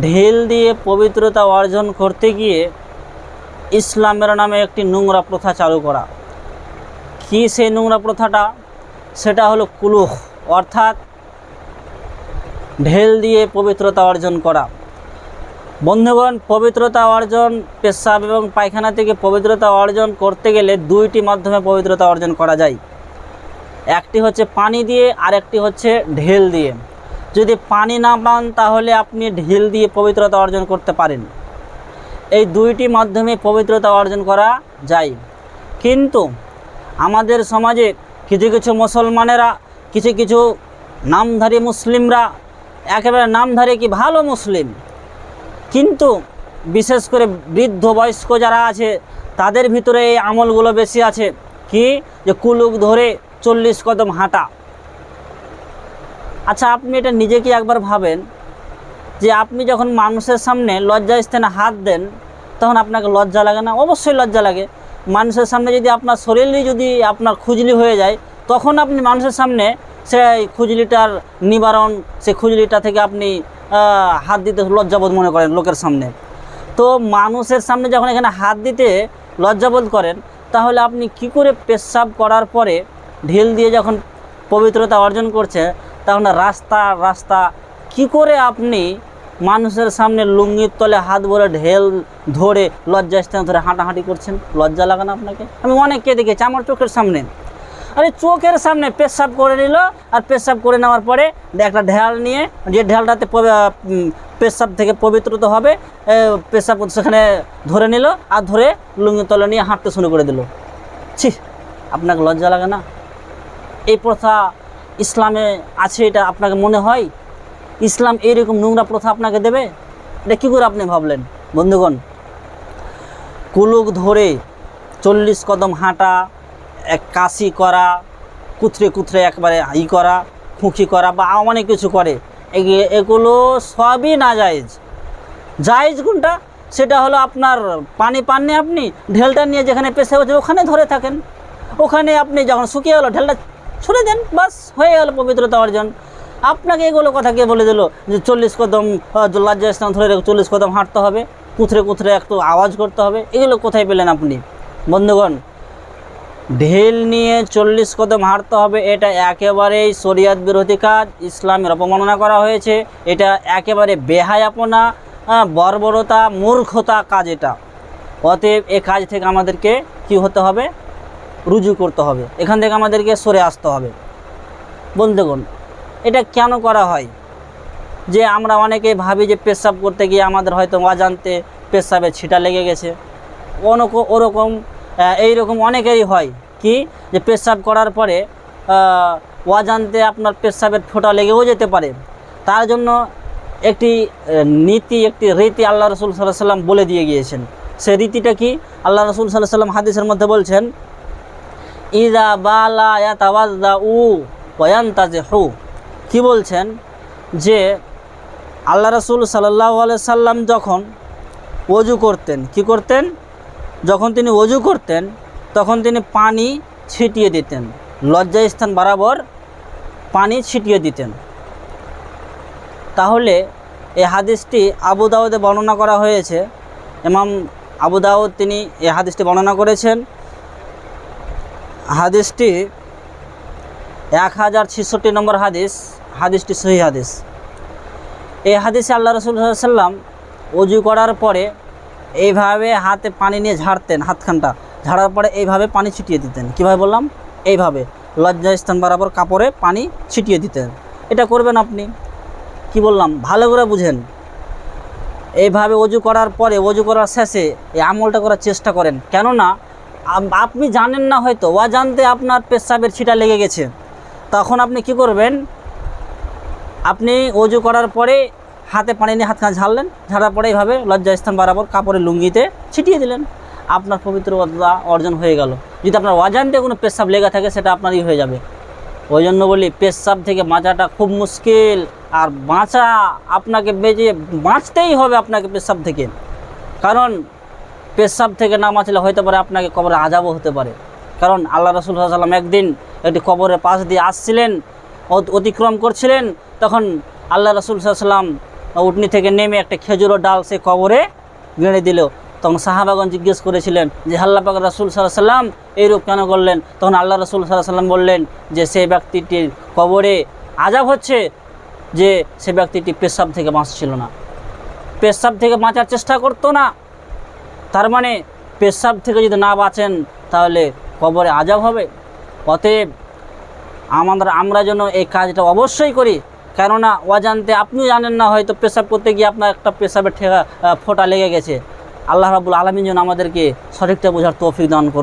ঢেল দিয়ে পবিত্রতা অর্জন করতে গিয়ে ইসলামের নামে একটি নোংরা প্রথা চালু করা। কী সেই নোংরা প্রথাটা? সেটা হলো কুলুহ অর্থাৎ ঢেল দিয়ে পবিত্রতা অর্জন করা। বন্ধুগণ, পবিত্রতা অর্জন, পেশাব এবং পায়খানা থেকে পবিত্রতা অর্জন করতে গেলে দুইটি মাধ্যমে পবিত্রতা অর্জন করা যায়। একটি হচ্ছে পানি দিয়ে আর একটি হচ্ছে ঢেল দিয়ে। যদি পানি না পান, তাহলে আপনি ঢিল দিয়ে পবিত্রতা অর্জন করতে পারেন। এই দুইটি মাধ্যমে পবিত্রতা অর্জন করা যায়। কিন্তু আমাদের সমাজে কিছু কিছু মুসলমানেরা, কিছু কিছু নামধারী মুসলিমরা, একেবারে নামধারী কি ভালো মুসলিম, কিন্তু বিশেষ করে বৃদ্ধ বয়স্ক যারা আছে, তাদের ভিতরে এই আমলগুলো বেশি আছে। কি? যে কুলুক ধরে চল্লিশ কদম হাঁটা। আচ্ছা আপনি এটা নিজে কি একবার ভাবেন যে আপনি যখন মানুষের সামনে লজ্জা স্থানে হাত দেন, তখন আপনাকে লজ্জা লাগে না? অবশ্যই লজ্জা লাগে। মানুষের সামনে যদি আপনার শরীরই যদি আপনার খুজলি হয়ে যায়, তখন আপনি মানুষের সামনে সেই খুজলিটার নিবারণ, সে খুজলিটা থেকে আপনি হাত দিতে লজ্জাবোধ মনে করেন লোকের সামনে। তো মানুষের সামনে যখন এখানে হাত দিতে লজ্জাবোধ করেন, তাহলে আপনি কি করে পেশাব করার পরে ঢিল দিয়ে যখন পবিত্রতা অর্জন করছে তখন রাস্তা রাস্তা। কি করে আপনি মানুষের সামনে লুঙ্গির তলে হাত ভরে ঢেল ধরে লজ্জা স্থানে ধরে হাঁটাহাঁটি করছেন? লজ্জা লাগে না আপনাকে? আমি অনেককে দেখেছি, আমার চোখের সামনে। আরে চোখের সামনে পেশাব করে নিল আর পেশাব করে নেওয়ার পরে একটা ঢেল নিয়ে, যে ঢেলটাতে পেশাব থেকে পবিত্রতা হবে পেশাব সেখানে ধরে নিল আর ধরে লুঙ্গি তলে নিয়ে হাঁটতে শুরু করে দিল। ছি, আপনাকে লজ্জা লাগে না? এই প্রথা ইসলামে আছে এটা আপনাকে মনে হয়? ইসলাম এইরকম নোংরা প্রথা আপনাকে দেবে? এটা কী করে আপনি ভাবলেন, বন্ধুগণ? কুলুক ধরে চল্লিশ কদম হাঁটা, এক কাশি করা কুথরে কুথরে একবারে ই করা খুঁকি করা বা অনেক কিছু করে। এগে- এগুলো সবই না জায়েজ জায়েজ কোনটা? সেটা হলো আপনার পানি পাননি আপনি, ঢেলটা নিয়ে যেখানে পেশে হচ্ছে ওখানে ধরে থাকেন। ওখানে আপনি যখন শুকিয়ে গেলো, ঢেলটা ছুড়ে দেন বাস, হয়ে গেল পবিত্রতা অর্জন আপনাকে এগুলো কথা কে বলে দিল? যে চল্লিশ কদম লজ্জা স্থান ধরে রেখে চল্লিশ কদম হাঁটতে হবে, কুথরে কুথরে একটু আওয়াজ করতে হবে, এগুলো কোথায় পেলেন আপনি? বন্ধুগণ, ঢেল নিয়ে চল্লিশ কদম হাঁটতে হবে, এটা একেবারেই শরিয়াত বিরোধী কাজ, ইসলামের অপমাননা করা হয়েছে, এটা একেবারে বেহায়াপনা বর্বরতা, মূর্খতা কাজ এটা। অতএব এ কাজ থেকে আমাদেরকে কি হতে হবে? রুজু করতে হবে। এখান থেকে আমাদেরকে সরে আসতে হবে। বন্ধুগণ, এটা কেন করা হয়? যে আমরা অনেকে ভাবি যে পেশাব করতে গিয়ে আমাদের হয়তো অজান্তে পেশাবে ছিটা লেগে গেছে। অনক, ওরকম এইরকম অনেকেরই হয়। কি? যে পেশাব করার পরে অজান্তে আপনার পেশাবের ফোঁটা লেগেও যেতে পারে। তার জন্য একটি নীতি, একটি রীতি আল্লাহ রসুল সাল্লাহ সাল্লাম বলে দিয়ে গিয়েছেন। সে রীতিটা কি? আল্লাহ রসুল সাল্লাহ সাল্লাম হাদিসের মধ্যে বলছেন ইদা বালা ইয়াতাওয়াজ্জা উ হু কি বলছেন? যে আল্লাহ রসুল সাল্লাহ সাল্লাম যখন অজু করতেন, কি করতেন? যখন তিনি অজু করতেন, তখন তিনি পানি ছিটিয়ে দিতেন লজ্জা স্থান বরাবর পানি ছিটিয়ে দিতেন। তাহলে এই হাদিসটি আবু দাউদে বর্ণনা করা হয়েছে। ইমাম আবু দাউদ তিনি এই হাদিসটি বর্ণনা করেছেন। হাদিসটি এক হাজার ছেষট্টি নম্বর হাদিস, হাদিসটি সহি হাদিস। এই হাদিসে আল্লাহ রসুল সাল্লাম অজু করার পরে এইভাবে হাতে পানি নিয়ে ঝাড়তেন, হাতখানটা। ঝাড়ার পরে এইভাবে পানি ছিটিয়ে দিতেন। কীভাবে বললাম? এইভাবে লজ্জা স্থান বরাবর কাপড়ে পানি ছিটিয়ে দিতেন। এটা করবেন আপনি। কি বললাম? ভালো করে বুঝেন। এইভাবে অজু করার পরে অজু করার শেষে এই আমলটা করার চেষ্টা করেন। কেননা আপনি জানেন না হয়তো, অজান্তে আপনার পেশাবের ছিটা লেগে গেছে। তখন আপনি কি করবেন? আপনি অজু করার পরে হাতে পানি নিয়ে হাত হাতখানা ঝাড়লেন, ঝাড়ার পরে এইভাবে লজ্জা স্থান বরাবর কাপড়ের লুঙ্গিতে ছিটিয়ে দিলেন। আপনার পবিত্র পবিত্রতা অর্জন হয়ে গেল। যদি আপনার অজান্তে কোনো পেশাব লেগে থাকে, সেটা আপনারই হয়ে যাবে। ওই জন্য বলি, পেশাব থেকে বাঁচাটা খুব মুশকিল। আর বাঁচা আপনাকে বেঁচে, বাঁচতেই হবে আপনাকে পেশাব থেকে। কারণ পেশাব থেকে না বাঁচলে হয়তো পারে আপনাকে কবরে আজাবও হতে পারে। কারণ আল্লাহ রসুল সাল্লাম একদিন একটি কবরের পাশ দিয়ে আসছিলেন, অত- অতিক্রম করছিলেন, তখন আল্লাহ রসুল সাল্লাম উটনি থেকে নেমে একটা খেজুরের ডাল সে কবরে গেড়ে দিল। তখন সাহাবাগন জিজ্ঞেস করেছিলেন যে আল্লাহ পাক রাসুল সাল্লাহ সাল্লাম এইরূপ কেন করলেন? তখন আল্লাহ রসুল সাল্লাহ সাল্লাম বললেন যে সেই ব্যক্তিটির কবরে আজাব হচ্ছে যে, সে ব্যক্তিটি পেশাব থেকে বাঁচছিল না। পেশাব থেকে বাঁচার চেষ্টা করতো না। তার মানে পেশাব থেকে যদি না বাঁচেন, তাহলে কবরে আজাব হবে। অতএব আমাদের, আমরা যেন এই কাজটা অবশ্যই করি। কেননা অজান্তে আপনিও জানেন না, হয়তো পেশাব করতে গিয়ে আপনার একটা পেশাবের ঠেকা ফোটা লেগে গেছে। আল্লাহ রাবুল আলমিন যেন আমাদেরকে সঠিকটা বোঝার তৌফিক দান করুন।